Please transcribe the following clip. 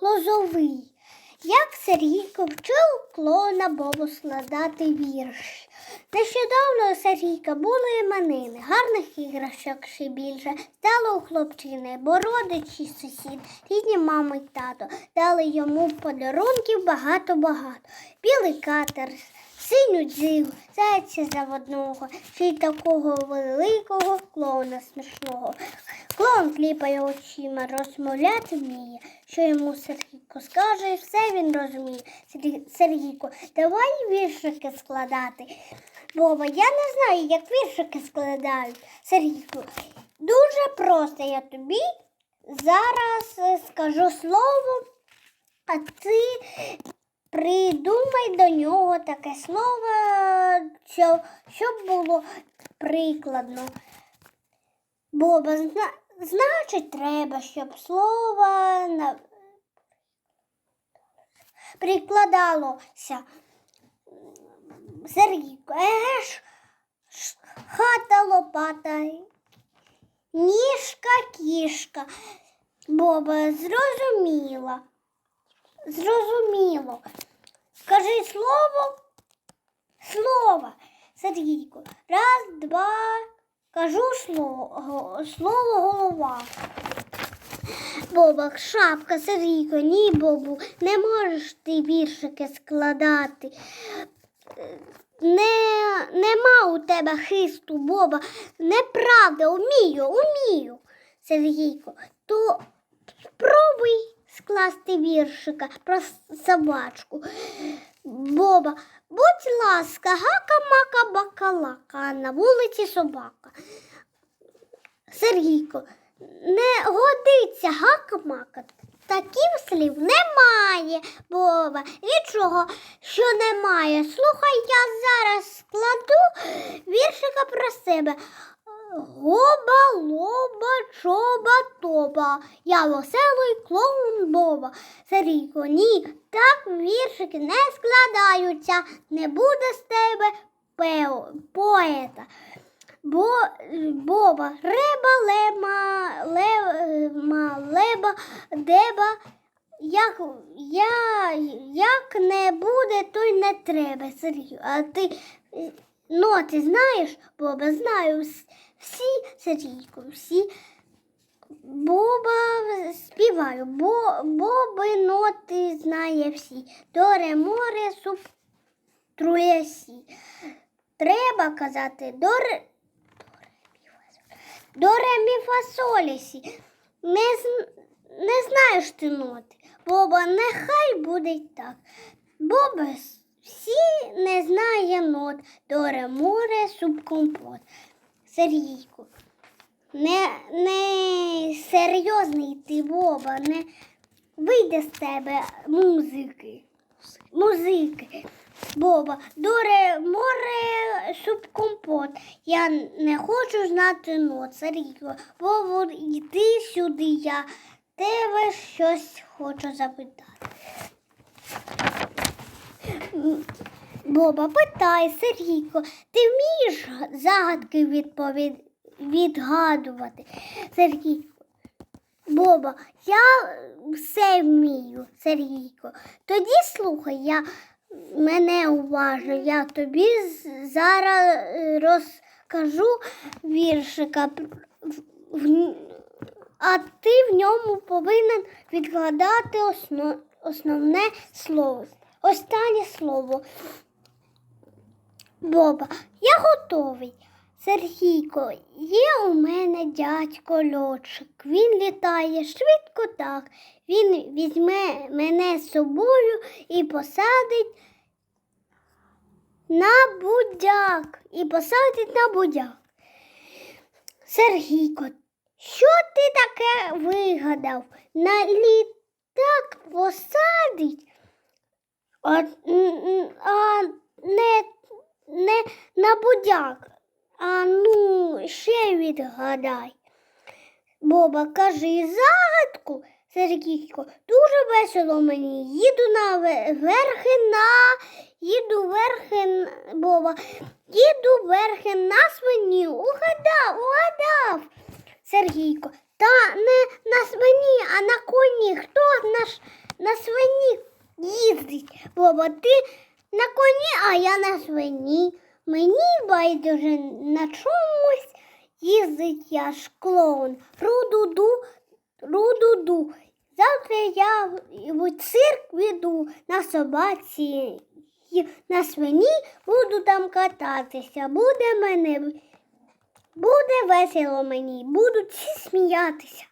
Лозовий. Як Сергійко вчив клоуна Бобу складати вірш. Нещодавно у Сергійка були іменини, гарних іграшок ще більше. Стало у хлопчини, бо родичі сусід, рідні мама й тато дали йому подарунків багато-багато. Білий катер, синю дзигу, зайця заводного, ще й такого великого клоуна смішного. Клоун кліпає очима, розмовляти вміє, що йому Сергійко скаже, все він розуміє. Сергійко, давай віршики складати. Боба, я не знаю, як віршики складають. Сергійко, дуже просто я тобі зараз е, скажу слово, а ти придумай до нього таке слово, що, щоб було прикладно. Боба, зна, значить, треба, щоб слово на... прикладалося. Сергійко, еге ж, хата лопата, ніжка кішка. Боба, зрозуміла. Зрозуміло. Скажи слово, слово. Сергійко, раз, два, кажу слово, слово голова. Боба, шапка, Сергійко, ні, Бобу, не можеш ти віршики складати. Не, нема у тебе хисту, Боба. Неправда, умію, умію. Сергійко, то спробуй скласти віршика про собачку. Боба, будь ласка, гака-мака бакалака, а на вулиці собака. Сергійко, не годиться гака-мака. Таких слів немає, Боба. Нічого, що немає. Слухай, я зараз складу віршика про себе. Гоба, лоба, чоба, тоба. Я веселий клоун Боба. Сергійко, ні, так віршики не складаються. Не буде з тебе пео, поета. Бо, Боба, реба, лема, лема, леба, деба. Як, я, як не буде, то й не треба, Сергію. А ти е, ноти знаєш, Боба, знаю всі, Сергійко, всі. Боба співаю, бо, боби ноти знає всі. Доре море суп труєсі. Треба казати доре. До ремі фасолісі. Не, не знаєш ти ноти. Боба, нехай буде так. Боба всі не знає нот. До ре море субкомпот. Сергійко. Не, не серйозний ти, Боба, не вийде з тебе музики. Музики. Боба, доре море субкомпот. Я не хочу знати нот. Сергійко, Бобо, йди сюди, я тебе щось хочу запитати. Боба, питай, Сергійко, ти вмієш загадки відповід... відгадувати? Сергійко, Боба, я все вмію, Сергійко. Тоді слухай, я мене уважно, я тобі зараз розкажу віршика, а ти в ньому повинен відгадати осно, основне слово. Останнє слово. Боба, я готовий. Сергійко, є у мене дядько льотчик. Він літає швидко так. Він візьме мене з собою і посадить на будяк. І посадить на будяк. Сергійко, що ти таке вигадав? На літак посадить, а, а не, не на будяк. А ну, ще відгадай. Боба, кажи загадку. Сергійко, дуже весело мені. Їду на верхи на, їду верхи, Боба, їду верхи на свині. Угадав, угадав. Сергійко, Та не на свині, а на коні. Хто на, на свині їздить? Боба, ти на коні, а я на свині. Мені байдуже на чомусь їздить я ж клоун. Ру-ду-ду, ру-ду-ду. Завтра я в цирк веду на собаці, на свині буду там кататися. Буде мене, буде весело мені, будуть всі сміятися.